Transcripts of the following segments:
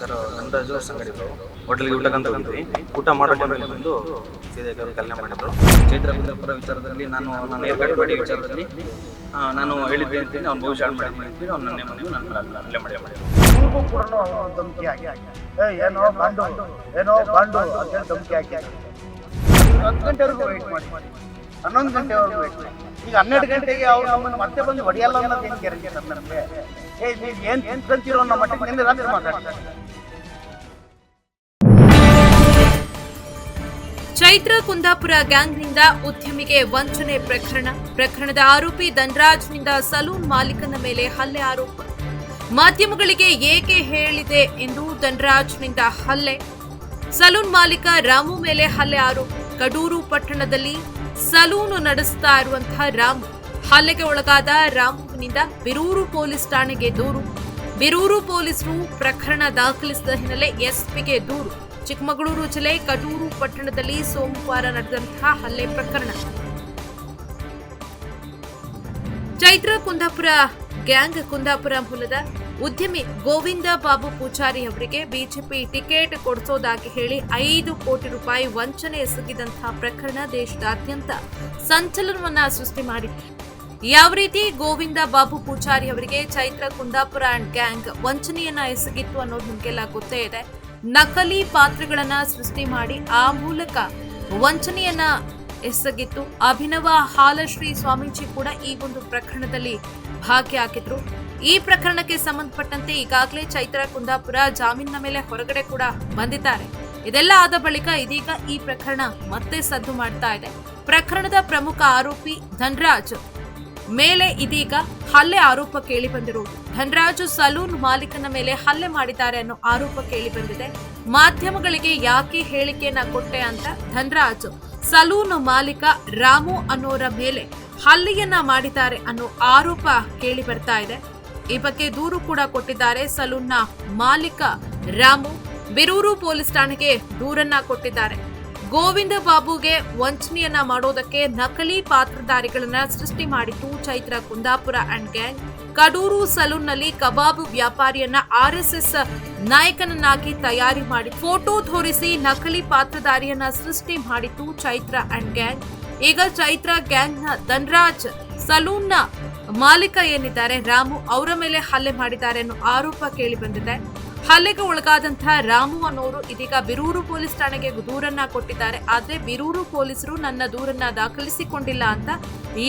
Sir Dhanaraju ಸಂಗಡಿಗಳು ಹೋಟೆಲ್ಗೆ ಊಟಕ್ಕಂತ ಹೋಗಿದ್ವಿ. ಊಟ ಮಾಡೋ ಟೈಮಲ್ಲಿ ಬಂದು ಸೀದಾ ಕಲ್ಯಾಣ ಮಾಡಿದ್ರು. ಚೈತ್ರ ಕುಂದಾಪುರ ವಿಚಾರದಲ್ಲಿ ನಾನು ನನ್ನ ಏರ್ ಕಟ್ ಮಾಡಿ ವಿಚಾರದಲ್ಲಿ ನಾನು ಹೇಳಿದ್ದೆ ಅಂತೀನಿ ಅವ್ನು ಭವಿಷ್ಯ ಹಾಳು ಮಾಡಿ ಅಂತೀನಿ ಅವ್ನು ನನ್ನೇ ಮನೆಯು ನನ್ನ ಅಲ್ಲೇ ಮಾಡಿ ಮಾಡಿದ್ರು. ಇವ್ರಿಗೂ ಕೂಡ ಧಮಕಿ ಹಾಕಿ ಏನೋ ಬಾಂಡು ಏನೋ ಬಾಂಡು ಅಂತೇಳಿ ಧಮಕಿ ಹಾಕಿ ಹತ್ತು ಗಂಟೆವರೆಗೂ ವೆಯ್ಟ್ ಮಾಡಿ. ಹನ್ನೊಂದು ಗಂಟೆವರೆಗೂ ವೆಯ್ಟ್ ಮಾಡಿ. ಈಗ ಹನ್ನೆರಡು ಗಂಟೆಗೆ ಅವ್ರು ನಮ್ಮನ್ನು ಮತ್ತೆ ಬಂದು ಹೊಡೆಯಲ್ಲ ಅನ್ನೋದು ಏನು ಗ್ಯಾರಂಟಿ ನಮ್ಮ ನಮಗೆ? ಏ, ನೀವು ಏನು ತಿನ್ಕೊಂತೀರೋ ನಮ್ಮ ಮಟ್ಟಿಗೆ ನಿನ್ನೆ ರಾತ್ರಿ ಮಾತಾಡ್ತಾರೆ ಚೈತ್ರ ಕುಂದಾಪುರ ಗ್ಯಾಂಗ್ನಿಂದ ಉದ್ಯಮಿಗೆ ವಂಚನೆ ಪ್ರಕರಣ. ಪ್ರಕರಣದ ಆರೋಪಿ ಧನರಾಜ್ನಿಂದ ಸಲೂನ್ ಮಾಲೀಕನ ಮೇಲೆ ಹಲ್ಲೆ ಆರೋಪ. ಮಾಧ್ಯಮಗಳಿಗೆ ಏಕೆ ಹೇಳಿದೆ ಎಂದು ಧನರಾಜ್ನಿಂದ ಹಲ್ಲೆ. ಸಲೂನ್ ಮಾಲೀಕ ರಾಮು ಮೇಲೆ ಹಲ್ಲೆ ಆರೋಪ. ಕಡೂರು ಪಟ್ಟಣದಲ್ಲಿ ಸಲೂನು ನಡೆಸ್ತಾ ಇರುವಂತಹ ರಾಮು. ಹಲ್ಲೆಗೆ ಒಳಗಾದ ರಾಮುವಿನಿಂದ ಬಿರೂರು ಪೊಲೀಸ್ ಠಾಣೆಗೆ ದೂರು. ಬಿರೂರು ಪೊಲೀಸರು ಪ್ರಕರಣ ದಾಖಲಿಸಿದ ಹಿನ್ನೆಲೆ ಎಸ್ಪಿಗೆ ದೂರು. ಚಿಕ್ಕಮಗಳೂರು ಜಿಲ್ಲೆ ಕಡೂರು ಪಟ್ಟಣದಲ್ಲಿ ಸೋಮವಾರ ನಡೆದಂತಹ ಹಲ್ಲೆ ಪ್ರಕರಣ. ಚೈತ್ರ ಕುಂದಾಪುರ ಗ್ಯಾಂಗ್ ಕುಂದಾಪುರ ಮೂಲದ ಉದ್ಯಮಿ ಗೋವಿಂದ ಬಾಬು ಪೂಜಾರಿ ಅವರಿಗೆ ಬಿಜೆಪಿ ಟಿಕೆಟ್ ಕೊಡಿಸೋದಾಗಿ ಹೇಳಿ ಐದು ಕೋಟಿ ರೂಪಾಯಿ ವಂಚನೆ ಎಸಗಿದಂತಹ ಪ್ರಕರಣ ದೇಶದಾದ್ಯಂತ ಸಂಚಲನವನ್ನ ಸೃಷ್ಟಿ ಮಾಡಿದೆ. ಯಾವ ರೀತಿ ಗೋವಿಂದ ಬಾಬು ಪೂಜಾರಿ ಅವರಿಗೆ ಚೈತ್ರ ಕುಂದಾಪುರ ಅಂಡ್ ಗ್ಯಾಂಗ್ ವಂಚನೆಯನ್ನ ಎಸಗಿತ್ತು ಅನ್ನೋದು ನಿಮಗೆಲ್ಲ ಗೊತ್ತೇ ಇದೆ. ನಕಲಿ ಪಾತ್ರಗಳನ್ನ ಸೃಷ್ಟಿ ಮಾಡಿ ಆ ಮೂಲಕ ವಂಚನೆಯನ್ನ ಎಸಗಿತ್ತು. ಅಭಿನವ ಹಾಲಶ್ರೀ ಸ್ವಾಮೀಜಿ ಕೂಡ ಈ ಒಂದು ಪ್ರಕರಣದಲ್ಲಿ ಭಾಗಿಯಾಗಿದ್ರು ಈ ಪ್ರಕರಣಕ್ಕೆ ಸಂಬಂಧಪಟ್ಟಂತೆ ಈಗಾಗಲೇ ಚೈತ್ರ ಕುಂದಾಪುರ ಜಾಮೀನಿನ ಮೇಲೆ ಹೊರಗಡೆ ಕೂಡ ಬಂದಿದ್ದಾರೆ. ಇದೆಲ್ಲ ಆದ ಬಳಿಕ ಇದೀಗ ಈ ಪ್ರಕರಣ ಮತ್ತೆ ಸದ್ದು ಮಾಡ್ತಾ ಇದೆ. ಪ್ರಕರಣದ ಪ್ರಮುಖ ಆರೋಪಿ ಧನ್ರಾಜ್. ಮೇಲೆ ಇದೀಗ ಹಲ್ಲೆ ಆರೋಪ ಕೇಳಿ ಬಂದಿರುವುದು. ಧನರಾಜು ಸಲೂನ್ ಮಾಲೀಕನ ಮೇಲೆ ಹಲ್ಲೆ ಮಾಡಿದ್ದಾರೆ ಅನ್ನೋ ಆರೋಪ ಕೇಳಿ ಬಂದಿದೆ. ಮಾಧ್ಯಮಗಳಿಗೆ ಯಾಕೆ ಹೇಳಿಕೆಯನ್ನ ಕೊಟ್ಟೆ ಅಂತ ಧನರಾಜು, ಸಲೂನ್ ಮಾಲೀಕ ರಾಮು ಅನ್ನೋರ ಮೇಲೆ ಹಲ್ಲೆಯನ್ನ ಮಾಡಿದ್ದಾರೆ ಅನ್ನೋ ಆರೋಪ ಕೇಳಿ ಬರ್ತಾ ಇದೆ. ಈ ಬಗ್ಗೆ ದೂರು ಕೂಡ ಕೊಟ್ಟಿದ್ದಾರೆ ಸಲೂನ್ನ ಮಾಲೀಕ ರಾಮು. ಬಿರೂರು ಪೊಲೀಸ್ ಠಾಣೆಗೆ ದೂರನ್ನ ಕೊಟ್ಟಿದ್ದಾರೆ. ಗೋವಿಂದ ಬಾಬುಗೆ ವಂಚನೆಯನ್ನ ಮಾಡೋದಕ್ಕೆ ನಕಲಿ ಪಾತ್ರಧಾರಿಗಳನ್ನ ಸೃಷ್ಟಿ ಮಾಡಿತು ಚೈತ್ರ ಕುಂದಾಪುರ ಅಂಡ್ ಗ್ಯಾಂಗ್ ಕಡೂರು ಸಲೂನ್ನಲ್ಲಿ ಕಬಾಬ್ ವ್ಯಾಪಾರಿಯನ್ನ ಆರ್ಎಸ್ಎಸ್ ನಾಯಕನನ್ನಾಗಿ ತಯಾರಿ ಮಾಡಿ ಫೋಟೋ ತೋರಿಸಿ ನಕಲಿ ಪಾತ್ರಧಾರಿಯನ್ನ ಸೃಷ್ಟಿ ಮಾಡಿತ್ತು ಚೈತ್ರ ಅಂಡ್ ಗ್ಯಾಂಗ್. ಈಗ ಚೈತ್ರ ಗ್ಯಾಂಗ್ನ ಧನ್ರಾಜ್ ಸಲೂನ್ನ ಮಾಲೀಕ ಏನಿದ್ದಾರೆ, ರಾಮು ಅವರ ಮೇಲೆ ಹಲ್ಲೆ ಮಾಡಿದ್ದಾರೆ ಅನ್ನೋ ಆರೋಪ ಕೇಳಿ ಬಂದಿದೆ. ಹಲ್ಲೆಗೆ ಒಳಗಾದಂತಹ ರಾಮು ಅನ್ನೋರು ಇದೀಗ ಬಿರೂರು ಪೊಲೀಸ್ ಠಾಣೆಗೆ ದೂರನ್ನ ಕೊಟ್ಟಿದ್ದಾರೆ. ಆದ್ರೆ ಬಿರೂರು ಪೊಲೀಸರು ನನ್ನ ದೂರನ್ನ ದಾಖಲಿಸಿಕೊಂಡಿಲ್ಲ ಅಂತ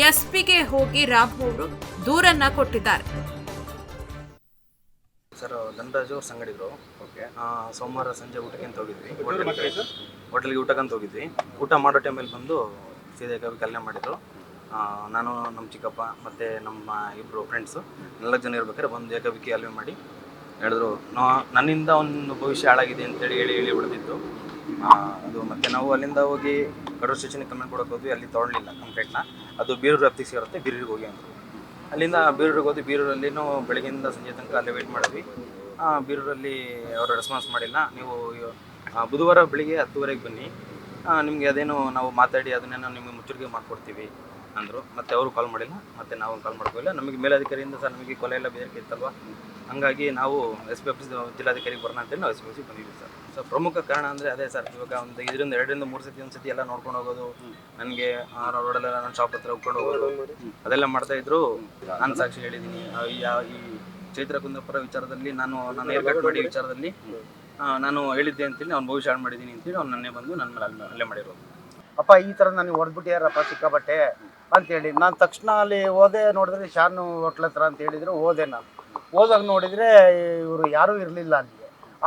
ಎಸ್ಪಿಗೆ ಹೋಗಿ ರಾಮ್ ಅವರು ದೂರನ್ನ ಕೊಟ್ಟಿದ್ದಾರೆ. ಸರ್ ಧನರಾಜು ಸಂಗಡಿದ್ರು ಓಕೆ. ಸೋಮವಾರ ಸಂಜೆ ಊಟಕ್ಕೆ ಅಂತ ಹೋಗಿದ್ವಿ. ಹೋಟೆಲ್ಗೆ ಊಟಕ್ಕೆ ಅಂತ ಹೋಗಿದ್ವಿ. ಊಟ ಮಾಡೋ ಟೈಮಲ್ಲಿ ಬಂದು ಸೀದಾ ಕವಿ ಕಲ್ಯಾಣ ಮಾಡಿದ್ರು. ನಾನು ನಮ್ಮ ಚಿಕ್ಕಪ್ಪ ಮತ್ತು ನಮ್ಮ ಇಬ್ಬರು ಫ್ರೆಂಡ್ಸು ನಾಲ್ಕು ಜನ ಇರ್ಬೇಕಾದ್ರೆ ಬಂದು ಏಕವಿಕ್ಕಿ ಅಲ್ವೇ ಮಾಡಿ ಹೇಳಿದ್ರು ನಾ ನನ್ನಿಂದ ಒಂದು ಭವಿಷ್ಯ ಹಾಳಾಗಿದೆ ಅಂತೇಳಿ ಹೇಳಿ ಹೇಳಿ ಉಳಿದಿತ್ತು ಅದು ಮತ್ತು ನಾವು ಅಲ್ಲಿಂದ ಹೋಗಿ ಕಡೂರು ಸ್ಟೇಷನ್ಗೆ ಕಮೆಂಟ್ ಕೊಡೋಕೆ ಹೋದ್ವಿ. ಅಲ್ಲಿ ತೊಗೊಳ್ಲಿಲ್ಲ ಕಂಪ್ಲೇಂಟ್ನ ಅದು ಬೀರೂರು ವ್ಯಾಪ್ತಿಗೆ ಸೇರುತ್ತೆ, ಬೀರೂರಿಗೆ ಹೋಗಿ ಅಂದರು ಅಲ್ಲಿಂದ ಬೀರೂರಿಗೆ ಹೋದ್ವಿ. ಬೀರೂರಲ್ಲಿನೂ ಬೆಳಗ್ಗೆಯಿಂದ ಸಂಜೆ ತನಕ ಅಲ್ಲೇ ವೆಯ್ಟ್ ಮಾಡಿದ್ವಿ. ಬೀರೂರಲ್ಲಿ ಅವರು ರೆಸ್ಪಾನ್ಸ್ ಮಾಡಿಲ್ಲ. ನೀವು ಬುಧವಾರ ಬೆಳಿಗ್ಗೆ ಹತ್ತುವರೆಗೆ ಬನ್ನಿ. ನಿಮಗೆ ಅದೇನು ನಾವು ಮಾತಾಡಿ ಅದನ್ನೇನೋ ನಿಮಗೆ ಮುಚ್ಚುರಿಕೆ ಮಾಡಿಕೊಡ್ತೀವಿ. ಅಂದರು. ಮತ್ತೆ ಅವರು ಕಾಲ್ ಮಾಡಿಲ್ಲ. ಮತ್ತೆ ನಾವು ಕಾಲ್ ಮಾಡ್ಕೋಲ್ಲ ನಮಗೆ ಮೇಲಧಿಕಾರಿಯಿಂದ ಸರ್ ನಮಗೆ ಕೊಲೆ ಎಲ್ಲ ಬೇರೆ ಇತ್ತಲ್ವ? ಹಾಗಾಗಿ ನಾವು ಎಸ್ ಪಿ ಆಫೀಸ್ ಜಿಲ್ಲಾಧಿಕಾರಿಗೆ ಬರೋಣ ಅಂತೇಳಿ ನಾವು ಎಸ್ ಪಿ ಆಫೀಸಿಗೆ ಬಂದಿದ್ವಿ ಸರ್. ಸೊ ಪ್ರಮುಖ ಕಾರಣ ಅಂದರೆ ಅದೇ ಸರ್. ಇವಾಗ ಒಂದು ಇದರಿಂದ ಎರಡರಿಂದ ಮೂರು ಸತಿ ಒಂದು ಸತಿ ಎಲ್ಲ ನೋಡ್ಕೊಂಡು ಹೋಗೋದು. ನನಗೆ ರೋಡಲ್ಲೆಲ್ಲ ನನ್ನ ಶಾಪ್ ಹತ್ರ ಹೋಗ್ಕೊಂಡು ಹೋಗೋದು. ಅದೆಲ್ಲ ಮಾಡ್ತಾ ಇದ್ರು. ನಾನು ಸಾಕ್ಷಿ ಹೇಳಿದ್ದೀನಿ. ಈ ಚೈತ್ರ ಕುಂದಪ್ಪರ ವಿಚಾರದಲ್ಲಿ ನಾನು ನನ್ನ ಮಾಡಿ ವಿಚಾರದಲ್ಲಿ ನಾನು ಹೇಳಿದ್ದೆ ಅಂತೇಳಿ ಅವ್ನು ಭವಿಷ್ಯ ಹಾಳು ಮಾಡಿದ್ದೀನಿ ಅಂತೇಳಿ ಅವ್ನು ನನ್ನೇ ಬಂದು ನನ್ನ ಮೇಲೆ ಅಲ್ಲೇ- ಅಲ್ಲೇ ಮಾಡಿರೋದು. ಅಪ್ಪ, ಈ ಥರ ನನಗೆ ಹೊಡೆದ್ಬಿಟ್ಟಿಯಾರಪ್ಪ ಸಿಕ್ಕಾಬಟ್ಟೆ ಅಂತೇಳಿ. ನಾನು ತಕ್ಷಣ ಅಲ್ಲಿ ಹೋದೆ, ನೋಡಿದ್ರೆ ಶಾನು ಹೋಟ್ಲ್ ಹತ್ರ ಅಂತ ಹೇಳಿದ್ರು, ಹೋದೆ ನಾನು. ಹೋದಾಗ ನೋಡಿದರೆ ಇವರು ಯಾರೂ ಇರಲಿಲ್ಲ ಅಲ್ಲಿ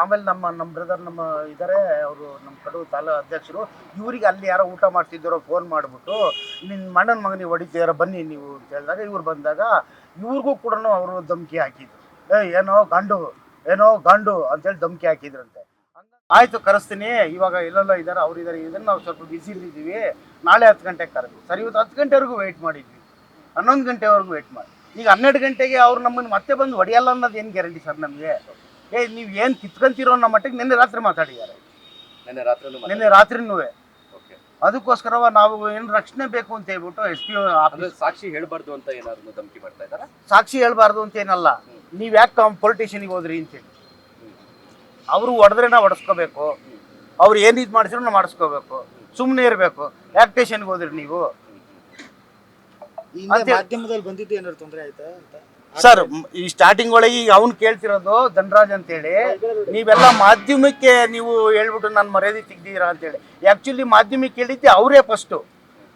ಆಮೇಲೆ ನಮ್ಮ ನಮ್ಮ ಬ್ರದರ್ ನಮ್ಮ ಇದ್ದಾರೆ ಅವರು ನಮ್ಮ ಕಡು ತಾಲೂ ಅಧ್ಯಕ್ಷರು, ಇವರಿಗೆ ಅಲ್ಲಿ ಯಾರೋ ಊಟ ಮಾಡ್ತಿದ್ದಾರೋ ಫೋನ್ ಮಾಡಿಬಿಟ್ಟು ನಿನ್ನ ಮಣ್ಣನ ಮಗನಿಗೆ ಹೊಡಿತೀರ ಬನ್ನಿ ನೀವು ಅಂತ ಹೇಳಿದಾಗ ಇವ್ರು ಬಂದಾಗ ಇವ್ರಿಗೂ ಕೂಡ ಅವರು ಧಮಕಿ ಹಾಕಿದ್ರು. ಏ ಏನೋ ಗಂಡು ಏನೋ ಗಂಡು ಅಂತೇಳಿ ಧಮಕಿ ಹಾಕಿದ್ರಂತೆ. ಆಯ್ತು ಕರೆಸ್ತೀನಿ. ಇವಾಗ ಇಲ್ಲೆಲ್ಲ ಇದ್ದಾರೆ ಅವ್ರು ಇದ್ದಾರೆ. ಇದನ್ನ ನಾವು ಸ್ವಲ್ಪ ಬಿಸಿ ಇದ್ದೀವಿ ನಾಳೆ ಹತ್ತು ಗಂಟೆಗೆ ಕರೆದ್ವಿ ಸರಿ ಇವತ್ತು ಹತ್ತು ಗಂಟೆವರೆಗೂ ವೆಯ್ಟ್ ಮಾಡಿದ್ವಿ. ಹನ್ನೊಂದು ಗಂಟೆವರೆಗೂ ವೆಯ್ಟ್ ಮಾಡಿ. ಈಗ ಹನ್ನೆರಡು ಗಂಟೆಗೆ ಅವ್ರು ನಮ್ಮನ್ನು ಮತ್ತೆ ಬಂದು ಹೊಡೆಯಲ್ಲ ಅನ್ನೋದು ಏನು ಗ್ಯಾರಂಟಿ ಸರ್ ನಮಗೆ? ಏ ನೀವು ಏನು ಕಿತ್ಕೊಂತೀರೋ ಅನ್ನೋ ಮಟ್ಟಿಗೆ ನಿನ್ನೆ ರಾತ್ರಿ ಮಾತಾಡಿದ್ದಾರೆ. ನಿನ್ನೆ ರಾತ್ರಿ ನಿನ್ನೆ ರಾತ್ರಿನೂ. ಓಕೆ ಅದಕ್ಕೋಸ್ಕರ ನಾವು ಏನು ರಕ್ಷಣೆ ಬೇಕು ಅಂತ ಹೇಳ್ಬಿಟ್ಟು ಎಸ್ ಪಿ ಸಾಕ್ಷಿ ಹೇಳ್ಬಾರ್ದು ಅಂತ ಏನಾದ್ರು ಧಮಕಿ ಮಾಡ್ತಾ ಇದ್ದಾರಾ? ಸಾಕ್ಷಿ ಹೇಳ್ಬಾರ್ದು ಅಂತ ಏನಲ್ಲ. ನೀವು ಯಾಕೆ ಪೊಲಿಟಿಷಿಯನ್ಗೆ ಹೋದ್ರಿ ಅಂತೇಳಿ ಅವರು ಹೊಡೆದ್ರೆ ನಾವು ಹೊಡೆಸ್ಕೋಬೇಕು. ಅವ್ರು ಏನು ಇದು ಮಾಡಿಸಿದ್ರು ನಾವು ಮಾಡಿಸ್ಕೋಬೇಕು. ಸುಮ್ಮನೆ ಇರಬೇಕು. ಯಾಕೆ ಸ್ಟೇಷನ್ಗೆ ಹೋದ್ರಿ ನೀವು. ಮಾಧ್ಯಮದಲ್ಲಿ ಬಂದಿದ್ದು ಏನಾದ್ರು ತೊಂದರೆ ಆಯ್ತಾ ಅಂತ? ಸರ್ ಈ ಸ್ಟಾರ್ಟಿಂಗ್ ಒಳಗೆ ಈಗ ಅವ್ನು ಕೇಳ್ತಿರೋದು ಧನರಾಜ್ ಅಂತೇಳಿ. ನೀವೆಲ್ಲ ಮಾಧ್ಯಮಕ್ಕೆ ನೀವು ಹೇಳ್ಬಿಟ್ಟು ನಾನು ಮರ್ಯಾದೆ ತೆಗ್ದಿದ್ದೀರಾ ಅಂತೇಳಿ. ಆ್ಯಕ್ಚುಲಿ ಮಾಧ್ಯಮಕ್ಕೆ ಹೇಳಿದ್ದೆ ಅವರೇ ಫಸ್ಟು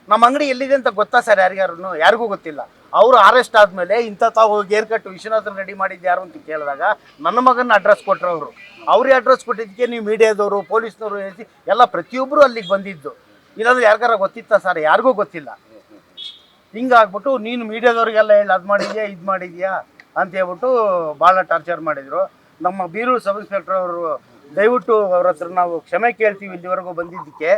ನಮ್ಮ ಅಂಗಡಿ ಎಲ್ಲಿದೆ ಅಂತ ಗೊತ್ತಾ ಸರ್ ಯಾರಿಗಾರು ಯಾರಿಗೂ ಗೊತ್ತಿಲ್ಲ. ಅವರು ಅರೆಸ್ಟ್ ಆದಮೇಲೆ ಇಂಥ ತಾವು ಗೇರ್ ಕಟ್ಟು ವಿಶ್ವನಾಥನ್ ರೆಡಿ ಮಾಡಿದ್ದು ಯಾರು ಅಂತ ಕೇಳಿದಾಗ ನನ್ನ ಮಗನ ಅಡ್ರೆಸ್ ಕೊಟ್ಟರು ಅವರು. ಅವ್ರಿಗೆ ಅಡ್ರೆಸ್ ಕೊಟ್ಟಿದ್ದಕ್ಕೆ ನೀವು ಮೀಡಿಯಾದವರು ಪೊಲೀಸ್ನವರು ಹೇಳಿ ಎಲ್ಲ ಪ್ರತಿಯೊಬ್ಬರು ಅಲ್ಲಿಗೆ ಬಂದಿದ್ದು. ಇಲ್ಲಾಂದ್ರೆ ಯಾರಿಗಾರ ಗೊತ್ತಿತ್ತಾ ಸರ್ ಯಾರಿಗೂ ಗೊತ್ತಿಲ್ಲ. ಹಿಂಗಾಗ್ಬಿಟ್ಟು ನೀನು ಮೀಡಿಯಾದವ್ರಿಗೆಲ್ಲ ಹೇಳಿ ಅದು ಮಾಡಿದ್ಯಾ, ಇದು ಮಾಡಿದ್ಯಾ ಅಂತ ಹೇಳ್ಬಿಟ್ಟು ಭಾಳ ಟಾರ್ಚರ್ ಮಾಡಿದರು. ನಮ್ಮ ಬೀರೂರು ಸಬ್ ಇನ್ಸ್ಪೆಕ್ಟರ್ ಅವರು ದಯವಿಟ್ಟು ಅವ್ರ ಹತ್ರ ನಾವು ಕ್ಷಮೆ ಕೇಳ್ತೀವಿ ಇಲ್ಲಿವರೆಗೂ ಬಂದಿದ್ದಕ್ಕೆ.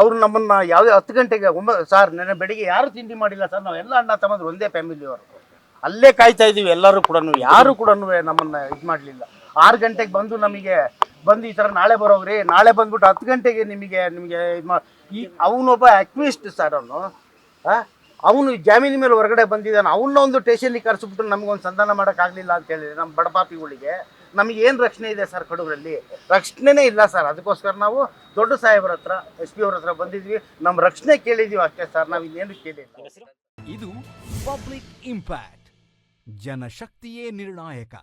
ಅವರು ನಮ್ಮನ್ನು ಯಾವುದೇ ಹತ್ತು ಗಂಟೆಗೆ ಒಂಬತ್ತು ಸರ್ ನೆನೆ ಬೆಳಿಗ್ಗೆ ಯಾರು ತಿಂಡಿ ಮಾಡಿಲ್ಲ ಸರ್? ನಾವೆಲ್ಲ ಅಣ್ಣ ತಮ್ಮದ್ರು ಒಂದೇ ಫ್ಯಾಮಿಲಿಯವರು ಅಲ್ಲೇ ಕಾಯ್ತಾ ಇದ್ದೀವಿ ಎಲ್ಲರೂ ಕೂಡ ಯಾರು ಕೂಡ ನಮ್ಮನ್ನು ಇದು ಮಾಡಲಿಲ್ಲ. ಆರು ಗಂಟೆಗೆ ಬಂದು ನಮಗೆ ಬಂದು ಈ ಥರ ನಾಳೆ ಬರೋಗ್ರಿ ನಾಳೆ ಬಂದ್ಬಿಟ್ಟು ಹತ್ತು ಗಂಟೆಗೆ ನಿಮಗೆ ನಿಮಗೆ ಇದು ಮಾ, ಈ ಅವನೊಬ್ಬ ಆಕ್ಟಿವಿಸ್ಟ್ ಸರ್ ಅವನು. ಅವನು ಜಾಮೀನು ಮೇಲೆ ಹೊರಗಡೆ ಬಂದಿದ್ದಾನೆ. ಅವನ್ನ ಒಂದು ಸ್ಟೇಷನ್ಗೆ ಕರೆಸ್ಬಿಟ್ಟು ನಮಗೊಂದು ಸಂಧಾನ ಮಾಡೋಕ್ಕಾಗಲಿಲ್ಲ ಅಂತ ಹೇಳಿದ್ರೆ ನಮ್ಮ ಬಡಪಾಪಿಗಳಿಗೆ ನಮಗೆ ಏನು ರಕ್ಷಣೆ ಇದೆ ಸರ್ ಕಡೂರಲ್ಲಿ? ರಕ್ಷಣೆನೇ ಇಲ್ಲ ಸರ್. ಅದಕ್ಕೋಸ್ಕರ ನಾವು ದೊಡ್ಡ ಸಾಹೇಬ್ರ ಹತ್ರ ಎಸ್ ಪಿ ಅವ್ರ ಹತ್ರ ಬಂದಿದ್ವಿ. ನಮ್ಮ ರಕ್ಷಣೆ ಕೇಳಿದ್ದೀವಿ ಅಷ್ಟೇ ಸರ್. ನಾವು ಇನ್ನೇನು ಕೇಳಿಲ್ಲ. ಇದು ಪಬ್ಲಿಕ್ ಇಂಪ್ಯಾಕ್ಟ್. ಜನಶಕ್ತಿಯೇ ನಿರ್ಣಾಯಕ.